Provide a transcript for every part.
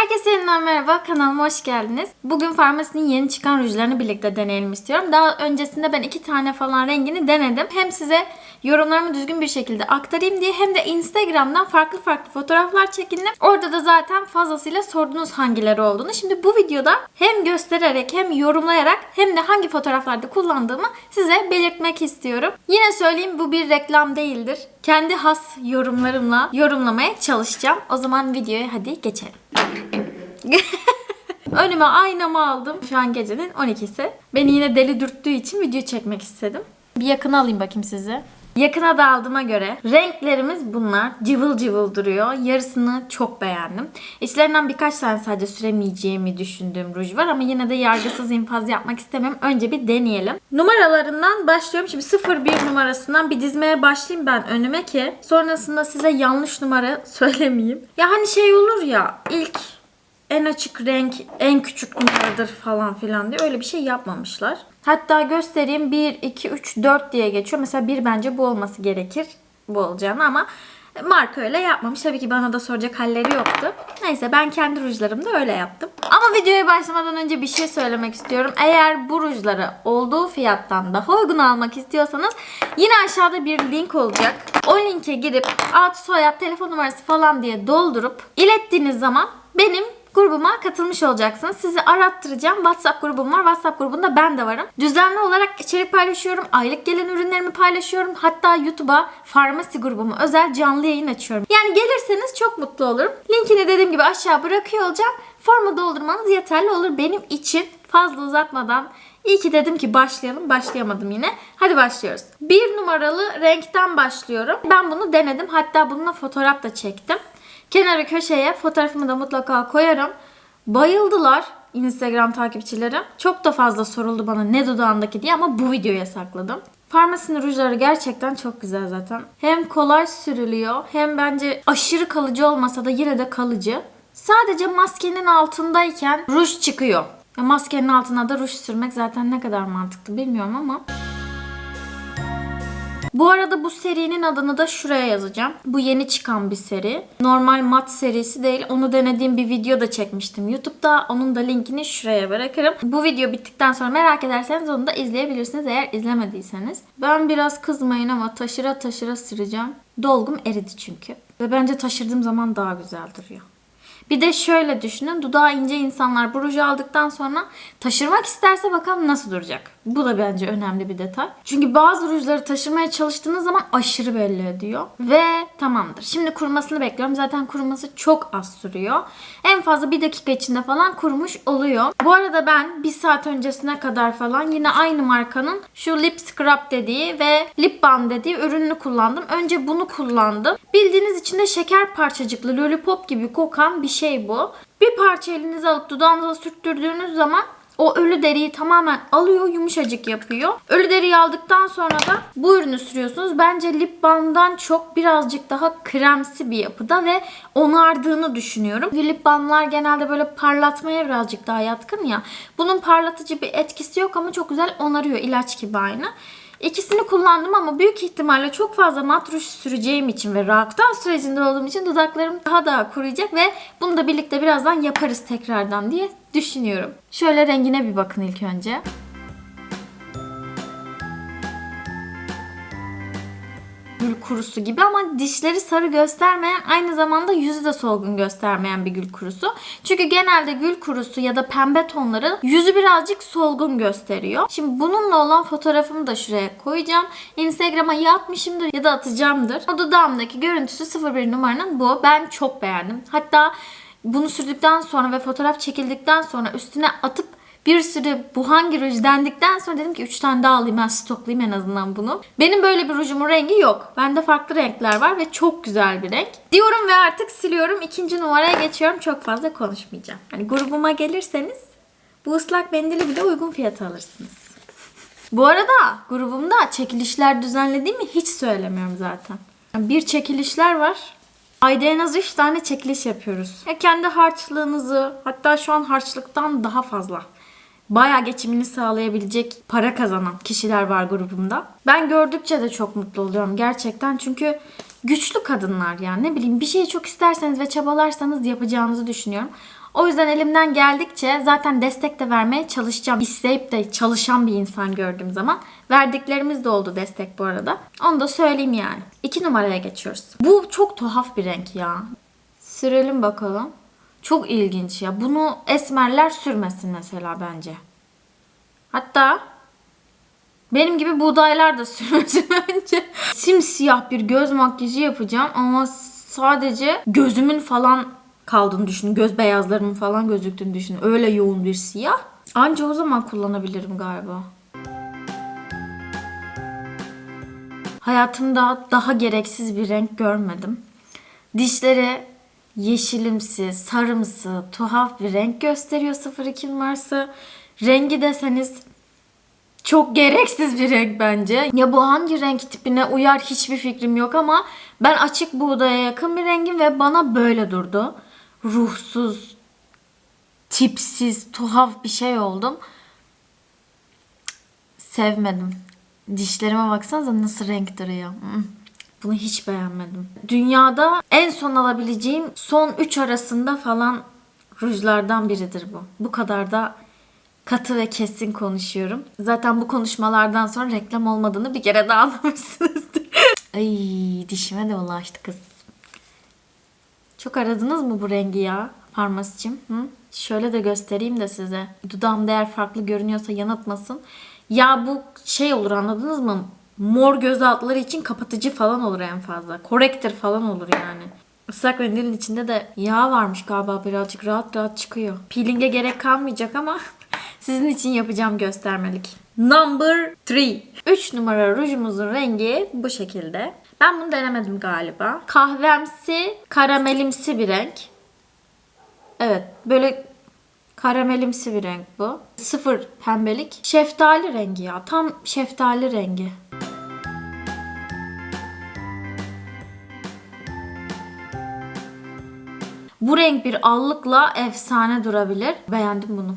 Herkese yeniden merhaba, kanalıma hoş geldiniz. Bugün farmasinin yeni çıkan rujlarını birlikte deneyelim istiyorum. Daha öncesinde ben iki tane falan rengini denedim. Hem size yorumlarımı düzgün bir şekilde aktarayım diye hem de Instagram'dan farklı farklı fotoğraflar çekindim. Orada da zaten fazlasıyla sordunuz hangileri olduğunu. Şimdi bu videoda hem göstererek hem yorumlayarak hem de hangi fotoğraflarda kullandığımı size belirtmek istiyorum. Yine söyleyeyim bu bir reklam değildir. Kendi has yorumlarımla yorumlamaya çalışacağım. O zaman videoya hadi geçelim. Önüme aynamı aldım. Şu an gecenin 12'si. Beni yine deli dürttüğü için video çekmek istedim. Bir yakına alayım bakayım sizi. Yakına da aldığıma göre renklerimiz bunlar. Cıvıl cıvıl duruyor. Yarısını çok beğendim. İçlerinden birkaç tane sadece süremeyeceğimi düşündüğüm ruj var ama yine de yargısız infaz yapmak istemiyorum. Önce bir deneyelim. Numaralarından başlıyorum. Şimdi 01 numarasından bir dizmeye başlayayım ben önüme ki sonrasında size yanlış numara söylemeyeyim. Ya hani şey olur ya ilk en açık renk en küçük numaradır falan filan diye öyle bir şey yapmamışlar. Hatta göstereyim 1, 2, 3, 4 diye geçiyor. Mesela 1 bence bu olması gerekir. Bu olacağını ama marka öyle yapmamış. Tabii ki bana da soracak halleri yoktu. Neyse ben kendi rujlarımda öyle yaptım. Ama videoya başlamadan önce bir şey söylemek istiyorum. Eğer bu rujları olduğu fiyattan daha uygun almak istiyorsanız yine aşağıda bir link olacak. O linke girip ad, soyad, telefon numarası falan diye doldurup ilettiğiniz zaman benim grubuma katılmış olacaksınız. Sizi arattıracağım. WhatsApp grubum var. WhatsApp grubunda ben de varım. Düzenli olarak içerik paylaşıyorum. Aylık gelen ürünlerimi paylaşıyorum. Hatta YouTube'a farmasi grubumu özel canlı yayın açıyorum. Yani gelirseniz çok mutlu olurum. Linkini dediğim gibi aşağı bırakıyor olacağım. Formu doldurmanız yeterli olur benim için. Fazla uzatmadan İyi ki dedim ki başlayalım. Başlayamadım yine. Hadi başlıyoruz. Bir numaralı renkten başlıyorum. Ben bunu denedim. Hatta bununla fotoğraf da çektim. Kenara köşeye fotoğrafımı da mutlaka koyarım. Bayıldılar Instagram takipçilerim. Çok da fazla soruldu bana ne dudağındaki diye ama bu videoya sakladım. Farmasinin rujları gerçekten çok güzel zaten. Hem kolay sürülüyor hem bence aşırı kalıcı olmasa da yine de kalıcı. Sadece maskenin altındayken ruj çıkıyor. Ya maskenin altına da ruj sürmek zaten ne kadar mantıklı bilmiyorum ama. Bu arada bu serinin adını da şuraya yazacağım. Bu yeni çıkan bir seri. Normal mat serisi değil. Onu denediğim bir video da çekmiştim YouTube'da. Onun da linkini şuraya bırakırım. Bu video bittikten sonra merak ederseniz onu da izleyebilirsiniz eğer izlemediyseniz. Ben biraz kızmayın ama taşıra taşıra süreceğim. Dolgum eridi çünkü. Ve bence taşırdığım zaman daha güzel duruyor. Bir de şöyle düşünün. Dudağı ince insanlar bu ruju aldıktan sonra taşırmak isterse bakalım nasıl duracak. Bu da bence önemli bir detay. Çünkü bazı rujları taşırmaya çalıştığınız zaman aşırı belli ediyor. Ve tamamdır. Şimdi kurumasını bekliyorum. Zaten kuruması çok az sürüyor. En fazla bir dakika içinde falan kurumuş oluyor. Bu arada ben bir saat öncesine kadar falan yine aynı markanın şu lip scrub dediği ve lip balm dediği ürününü kullandım. Önce bunu kullandım. Bildiğiniz içinde şeker parçacıklı lollipop gibi kokan bir şey bu. Bir parça elinize alıp dudağınıza sürttürdüğünüz zaman o ölü deriyi tamamen alıyor, yumuşacık yapıyor. Ölü deriyi aldıktan sonra da bu ürünü sürüyorsunuz. Bence lip balmdan çok birazcık daha kremsi bir yapıda ve onardığını düşünüyorum. Lip balmlar genelde böyle parlatmaya birazcık daha yatkın ya. Bunun parlatıcı bir etkisi yok ama çok güzel onarıyor ilaç gibi aynı. İkisini kullandım ama büyük ihtimalle çok fazla mat ruj süreceğim için ve raktan sürecinde olduğum için dudaklarım daha da kuruyacak ve bunu da birlikte birazdan yaparız tekrardan diye düşünüyorum. Şöyle rengine bir bakın ilk önce. Gül kurusu gibi ama dişleri sarı göstermeyen aynı zamanda yüzü de solgun göstermeyen bir gül kurusu. Çünkü genelde gül kurusu ya da pembe tonları yüzü birazcık solgun gösteriyor. Şimdi bununla olan fotoğrafımı da şuraya koyacağım. Instagram'a ya atmışımdır ya da atacağımdır. O dudağımdaki görüntüsü 01 numaranın bu. Ben çok beğendim. Hatta bunu sürdükten sonra ve fotoğraf çekildikten sonra üstüne atıp bir sürü bu hangi ruj dendikten sonra dedim ki 3 tane daha alayım ben stoklayayım en azından bunu. Benim böyle bir rujumun rengi yok. Bende farklı renkler var ve çok güzel bir renk. Diyorum ve artık siliyorum. İkinci numaraya geçiyorum. Çok fazla konuşmayacağım. Hani grubuma gelirseniz bu ıslak mendili bile uygun fiyata alırsınız. Bu arada grubumda çekilişler düzenlediğimi hiç söylemiyorum zaten. Bir çekilişler var. Ayda en az 3 tane çekiliş yapıyoruz. Ya kendi harçlığınızı hatta şu an harçlıktan daha fazla bayağı geçimini sağlayabilecek para kazanan kişiler var grubumda. Ben gördükçe de çok mutlu oluyorum gerçekten çünkü güçlü kadınlar yani ne bileyim bir şeyi çok isterseniz ve çabalarsanız yapacağınızı düşünüyorum. O yüzden elimden geldikçe zaten destek de vermeye çalışacağım. İsteyip de çalışan bir insan gördüğüm zaman. Verdiklerimiz de oldu destek bu arada. Onu da söyleyeyim yani. İki numaraya geçiyoruz. Bu çok tuhaf bir renk ya. Sürelim bakalım. Çok ilginç ya. Bunu esmerler sürmesin mesela bence. Hatta benim gibi buğdaylar da sürmesin bence. Simsiyah bir göz makyajı yapacağım ama sadece gözümün falan kaldığını düşünün. Göz beyazlarımın falan gözüktüğünü düşünün. Öyle yoğun bir siyah. Anca o zaman kullanabilirim galiba. Hayatımda daha gereksiz bir renk görmedim. Dişleri yeşilimsi, sarımsı, tuhaf bir renk gösteriyor 02 numarası. Rengi deseniz çok gereksiz bir renk bence. Ya bu hangi renk tipine uyar hiçbir fikrim yok ama ben açık buğdaya yakın bir rengim ve bana böyle durdu. Ruhsuz, tipsiz, tuhaf bir şey oldum. Sevmedim. Dişlerime baksanıza nasıl renk duruyor. Bunu hiç beğenmedim. Dünyada en son alabileceğim son 3 arasında falan rujlardan biridir bu. Bu kadar da katı ve kesin konuşuyorum. Zaten bu konuşmalardan sonra reklam olmadığını bir kere daha anlamışsınızdır. Ay dişime de ulaştı kız. Çok aradınız mı bu rengi ya farmasicim? Hı? Şöyle de göstereyim de size. Dudağımda eğer farklı görünüyorsa yanıltmasın. Ya bu şey olur anladınız mı? Mor göz altları için kapatıcı falan olur en fazla. Corrector falan olur yani. Islak mendilin içinde de yağ varmış galiba birazcık rahat rahat çıkıyor. Peeling'e gerek kalmayacak ama sizin için yapacağım göstermelik. Number 3. 3 numara rujumuzun rengi bu şekilde. Ben bunu denemedim galiba. Kahvemsi, karamelimsi bir renk. Evet, böyle karamelimsi bir renk bu. Sıfır pembelik. Şeftali rengi ya. Tam şeftali rengi. Bu renk bir allıkla efsane durabilir. Beğendim bunu.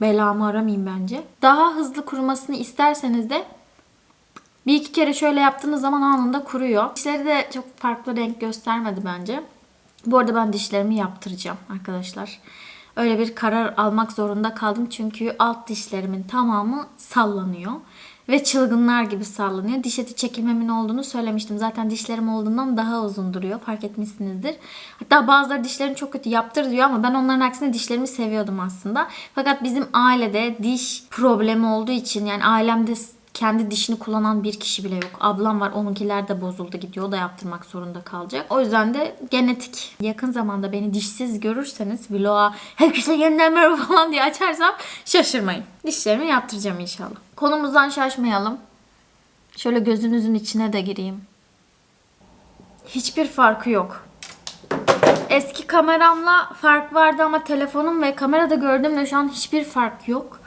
Belamı aramayayım bence. Daha hızlı kurumasını isterseniz de bir iki kere şöyle yaptığınız zaman anında kuruyor. Dişleri de çok farklı renk göstermedi bence. Bu arada ben dişlerimi yaptıracağım arkadaşlar. Öyle bir karar almak zorunda kaldım çünkü alt dişlerimin tamamı sallanıyor. Ve çılgınlar gibi sallanıyor. Diş eti çekilmemin olduğunu söylemiştim. Zaten dişlerim olduğundan daha uzun duruyor. Fark etmişsinizdir. Hatta bazıları dişlerini çok kötü yaptır diyor ama ben onların aksine dişlerimi seviyordum aslında. Fakat bizim ailede diş problemi olduğu için yani ailemde kendi dişini kullanan bir kişi bile yok. Ablam var onunkiler de bozuldu gidiyor. O da yaptırmak zorunda kalacak. O yüzden de genetik. Yakın zamanda beni dişsiz görürseniz vloga herkese yeniden merhaba falan diye açarsam şaşırmayın. Dişlerimi yaptıracağım inşallah. Konumuzdan şaşmayalım. Şöyle gözünüzün içine de gireyim. Hiçbir farkı yok. Eski kameramla fark vardı ama telefonum ve kamerada gördüğümle şu an hiçbir fark yok.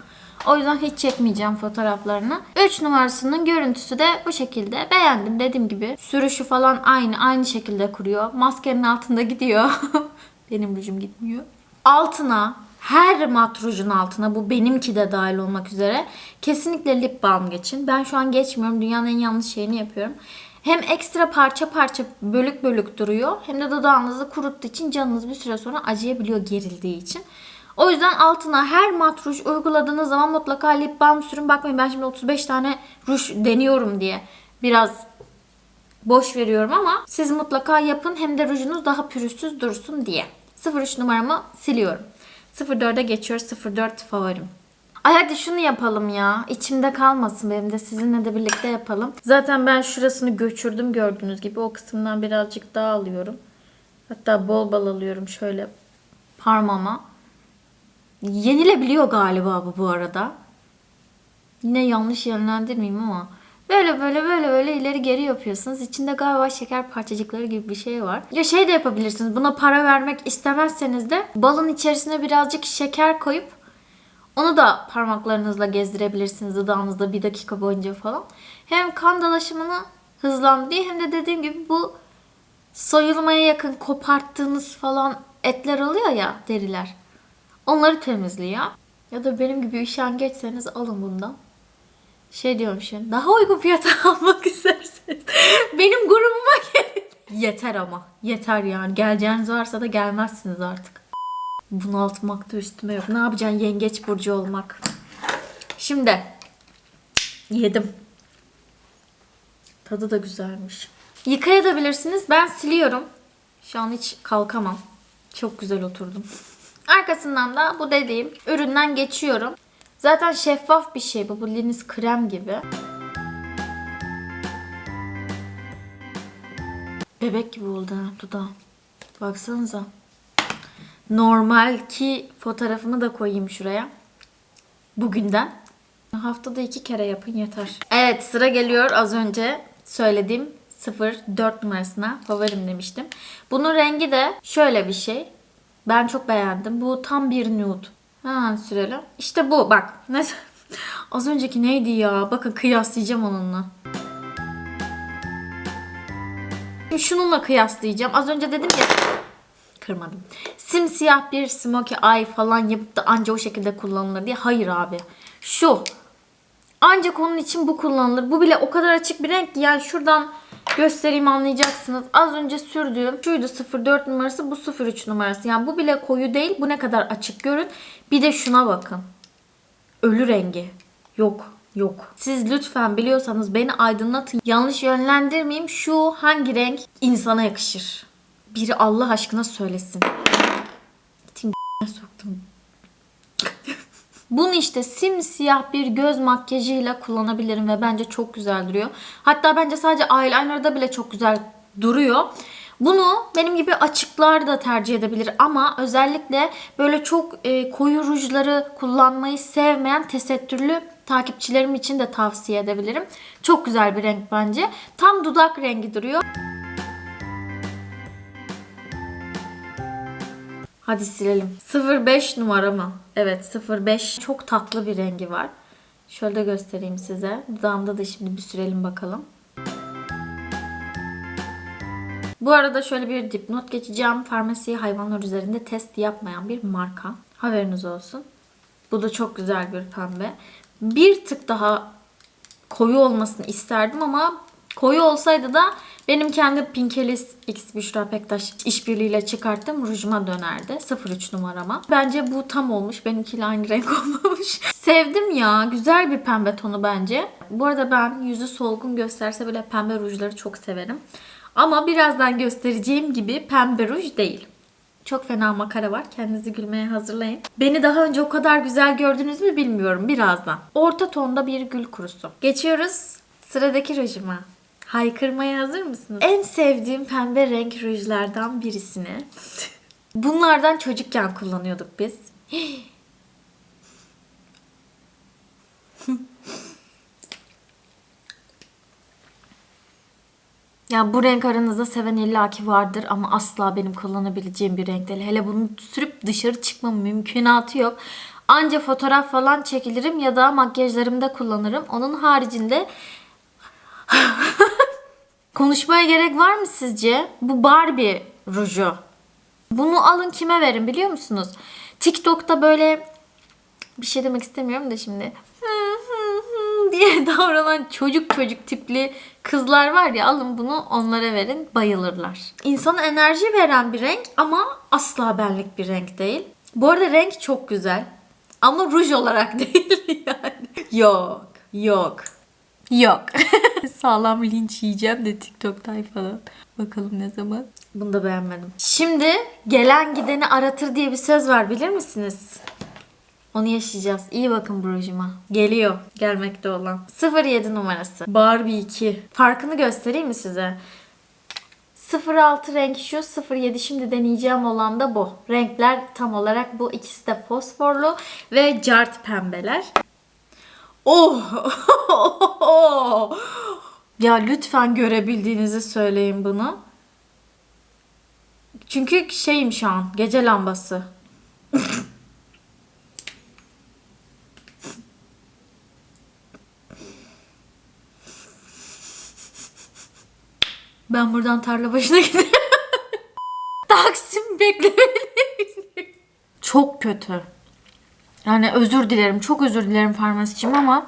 O yüzden hiç çekmeyeceğim fotoğraflarını. 3 numarasının görüntüsü de bu şekilde. Beğendim dediğim gibi. Sürüşü falan aynı. Aynı şekilde kuruyor. Maskenin altında gidiyor. Benim rujum gitmiyor. Altına her mat rujun altına bu benimki de dahil olmak üzere kesinlikle lip balm geçin. Ben şu an geçmiyorum. Dünyanın en yanlış şeyini yapıyorum. Hem ekstra parça parça bölük bölük duruyor hem de dudağınızı kuruttuğu için canınız bir süre sonra acıyabiliyor gerildiği için. O yüzden altına her mat ruj uyguladığınız zaman mutlaka lip balm sürün. Bakmayın ben şimdi 35 tane ruj deniyorum diye biraz boş veriyorum ama siz mutlaka yapın hem de rujunuz daha pürüzsüz dursun diye. 03 numaramı siliyorum. 04'e geçiyoruz. 04 favorim. Ay hadi şunu yapalım ya. İçimde kalmasın benim de sizinle de birlikte yapalım. Zaten ben şurasını göçürdüm gördüğünüz gibi. O kısımdan birazcık daha alıyorum. Hatta bol bol alıyorum şöyle parmağıma. Yenilebiliyor galiba bu bu arada. Yine yanlış yönlendirmeyeyim ama böyle böyle böyle böyle ileri geri yapıyorsunuz. İçinde galiba şeker parçacıkları gibi bir şey var. Ya şey de yapabilirsiniz. Buna para vermek istemezseniz de balın içerisine birazcık şeker koyup onu da parmaklarınızla gezdirebilirsiniz dudağınızda bir dakika boyunca falan. Hem kan dolaşımını hızlandırıyor hem de dediğim gibi bu soyulmaya yakın koparttığınız falan etler oluyor ya deriler. Onları temizliyor. Ya da benim gibi üşengeçseniz alın bundan. Şey diyorum şimdi. Daha uygun fiyata almak isterseniz. benim grubuma gelin. Yeter ama. Yeter yani. Geleceğiniz varsa da gelmezsiniz artık. Bunaltmak da üstüme yok. Ne yapacaksın yengeç burcu olmak. Şimdi yedim. Tadı da güzelmiş. Yıkayabilirsiniz. Ben siliyorum. Şu an hiç kalkamam. Çok güzel oturdum. Arkasından da bu dediğim üründen geçiyorum. Zaten şeffaf bir şey bu. Bu Linis krem gibi. Bebek gibi oldu ha dudağı. Baksanıza. Normal ki fotoğrafımı da koyayım şuraya. Bugünden. Haftada iki kere yapın yeter. Evet sıra geliyor az önce söylediğim 04 numarasına favorim demiştim. Bunun rengi de şöyle bir şey. Ben çok beğendim. Bu tam bir nude. Hemen sürelim. İşte bu bak. Ne? Az önceki neydi ya? Bakın kıyaslayacağım onunla. Şimdi şununla kıyaslayacağım. Az önce dedim ya kırmadım. Simsiyah bir smokey eye falan yapıp da anca o şekilde kullanılır diye. Hayır abi. Şu. Ancak onun için bu kullanılır. Bu bile o kadar açık bir renk ki yani şuradan göstereyim anlayacaksınız. Az önce sürdüğüm şuydu 04 numarası bu 03 numarası. Yani bu bile koyu değil. Bu ne kadar açık görün. Bir de şuna bakın. Ölü rengi. Yok. Yok. Siz lütfen biliyorsanız beni aydınlatın. Yanlış yönlendirmeyeyim. Şu hangi renk insana yakışır? Biri Allah aşkına söylesin. Gittim soktum. Bunu işte simsiyah bir göz makyajıyla kullanabilirim ve bence çok güzel duruyor. Hatta bence sadece eyeliner'da bile çok güzel duruyor. Bunu benim gibi açıklar da tercih edebilir ama özellikle böyle çok e, koyu rujları kullanmayı sevmeyen tesettürlü takipçilerim için de tavsiye edebilirim. Çok güzel bir renk bence. Tam dudak rengi duruyor. Hadi silelim. 05 numara mı? Evet 05. Çok tatlı bir rengi var. Şöyle de göstereyim size. Dudağımda da şimdi bir sürelim bakalım. Bu arada şöyle bir dipnot geçeceğim. Farmasi hayvanlar üzerinde test yapmayan bir marka. Haberiniz olsun. Bu da çok güzel bir pembe. Bir tık daha koyu olmasını isterdim ama koyu olsaydı da benim kendi Pinkelis X Büşra Pektaş işbirliğiyle çıkarttığım rujuma dönerdi. 03 numarama. Bence bu tam olmuş. Benimkiyle aynı renk olmamış. Sevdim ya. Güzel bir pembe tonu bence. Bu arada ben yüzü solgun gösterse bile pembe rujları çok severim. Ama birazdan göstereceğim gibi pembe ruj değil. Çok fena makara var. Kendinizi gülmeye hazırlayın. Beni daha önce o kadar güzel gördünüz mü bilmiyorum. Birazdan. Orta tonda bir gül kurusu. Geçiyoruz sıradaki rujuma. Haykırmaya hazır mısınız? En sevdiğim pembe renk rujlardan birisini. Bunlardan çocukken kullanıyorduk biz. Ya bu renk aranızda seven illaki vardır ama asla benim kullanabileceğim bir renk değil. Hele bunu sürüp dışarı çıkma mümkünatı yok. Anca fotoğraf falan çekilirim ya da makyajlarımda kullanırım. Onun haricinde konuşmaya gerek var mı sizce? Bu Barbie ruju. Bunu alın kime verin biliyor musunuz? TikTok'ta böyle bir şey demek istemiyorum da şimdi diye davranan çocuk çocuk tipli kızlar var ya alın bunu onlara verin bayılırlar. İnsana enerji veren bir renk ama asla benlik bir renk değil. Bu arada renk çok güzel ama ruj olarak değil yani. Yok yok yok. Sağlam linç yiyeceğim de TikTok tayfadan. Bakalım ne zaman. Bunu da beğenmedim. Şimdi gelen gideni aratır diye bir söz var bilir misiniz? Onu yaşayacağız. İyi bakın brojuma. Geliyor. Gelmekte olan. 07 numarası. Barbie 2. Farkını göstereyim mi size? 06 renk şu, 07 şimdi deneyeceğim olan da bu. Renkler tam olarak bu. İkisi de fosforlu ve cart pembeler. Oh! ya lütfen görebildiğinizi söyleyin bunu. Çünkü şeyim şu an. Gece lambası. Ben buradan tarla başına gidiyorum. Taksim beklemeliyim. Çok kötü. Yani özür dilerim. Çok özür dilerim farmasicim ama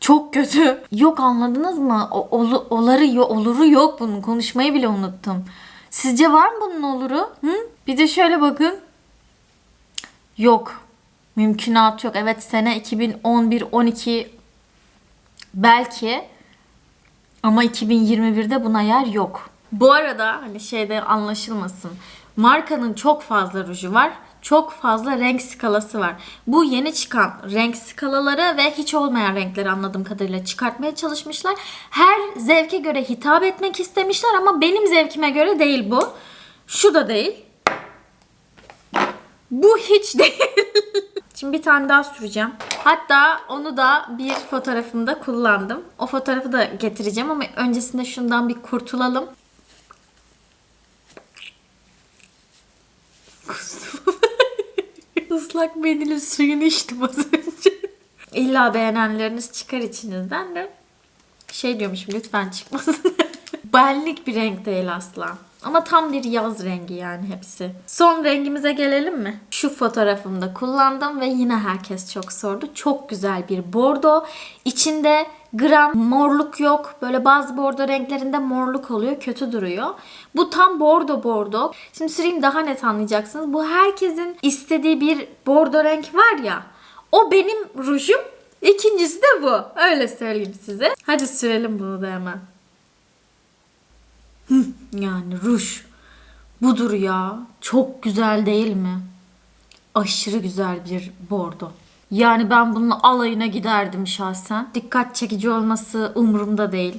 çok kötü. Yok anladınız mı? O, olu, oları, oluru yok bunun. Konuşmayı bile unuttum. Sizce var mı bunun oluru? Hı? Bir de şöyle bakın. Yok. Mümkünat yok. Evet sene 2011 12 belki ama 2021'de buna yer yok. Bu arada hani şeyde anlaşılmasın. Markanın çok fazla ruju var. Çok fazla renk skalası var. Bu yeni çıkan renk skalaları ve hiç olmayan renkleri anladığım kadarıyla çıkartmaya çalışmışlar. Her zevke göre hitap etmek istemişler ama benim zevkime göre değil bu. Şu da değil. Bu hiç değil. Şimdi bir tane daha süreceğim. Hatta onu da bir fotoğrafımda kullandım. O fotoğrafı da getireceğim ama öncesinde şundan bir kurtulalım. Islak mendilin suyunu içtim az önce. İlla beğenenleriniz çıkar içinizden de. Şey diyormuşum lütfen çıkmasın. Benlik bir renk değil asla. Ama tam bir yaz rengi yani hepsi. Son rengimize gelelim mi? Şu fotoğrafımda kullandım ve yine herkes çok sordu. Çok güzel bir bordo. İçinde gram morluk yok. Böyle bazı bordo renklerinde morluk oluyor. Kötü duruyor. Bu tam bordo bordo. Şimdi süreyim daha net anlayacaksınız. Bu herkesin istediği bir bordo renk var ya. O benim rujum. İkincisi de bu. Öyle söyleyeyim size. Hadi sürelim bunu da hemen. Yani ruj. Budur ya. Çok güzel değil mi? Aşırı güzel bir bordo. Yani ben bunun alayına giderdim şahsen. Dikkat çekici olması umurumda değil.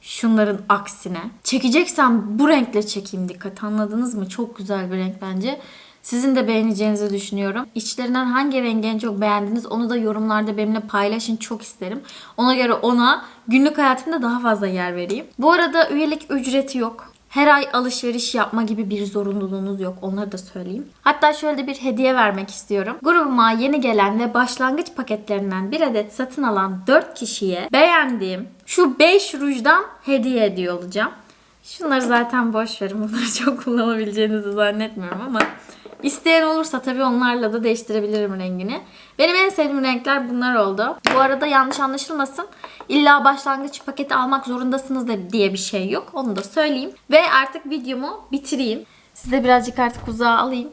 Şunların aksine. Çekeceksem bu renkle çekeyim dikkat. Anladınız mı? Çok güzel bir renk bence. Sizin de beğeneceğinizi düşünüyorum. İçlerinden hangi rengi en çok beğendiniz onu da yorumlarda benimle paylaşın. Çok isterim. Ona göre ona günlük hayatımda daha fazla yer vereyim. Bu arada üyelik ücreti yok. Her ay alışveriş yapma gibi bir zorunluluğunuz yok. Onları da söyleyeyim. Hatta şöyle de bir hediye vermek istiyorum. Grubuma yeni gelen ve başlangıç paketlerinden bir adet satın alan 4 kişiye beğendiğim şu 5 rujdan hediye ediyor olacağım. Şunları zaten boş verin. Bunları çok kullanabileceğinizi zannetmiyorum ama isteyen olursa tabii onlarla da değiştirebilirim rengini. Benim en sevdiğim renkler bunlar oldu. Bu arada yanlış anlaşılmasın. İlla başlangıç paketi almak zorundasınız da diye bir şey yok. Onu da söyleyeyim. Ve artık videomu bitireyim. Size birazcık artık uzağa alayım.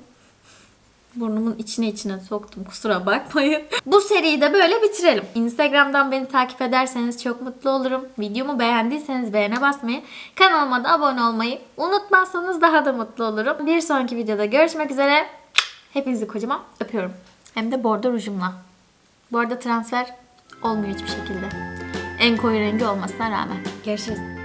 Burnumun içine içine soktum kusura bakmayın. Bu seriyi de böyle bitirelim. Instagram'dan beni takip ederseniz çok mutlu olurum. Videomu beğendiyseniz beğene basmayı, kanalıma da abone olmayı unutmazsanız daha da mutlu olurum. Bir sonraki videoda görüşmek üzere. Hepinizi kocaman öpüyorum. Hem de bordo rujumla. Bu arada transfer olmuyor hiçbir şekilde. En koyu rengi olmasına rağmen. Görüşürüz.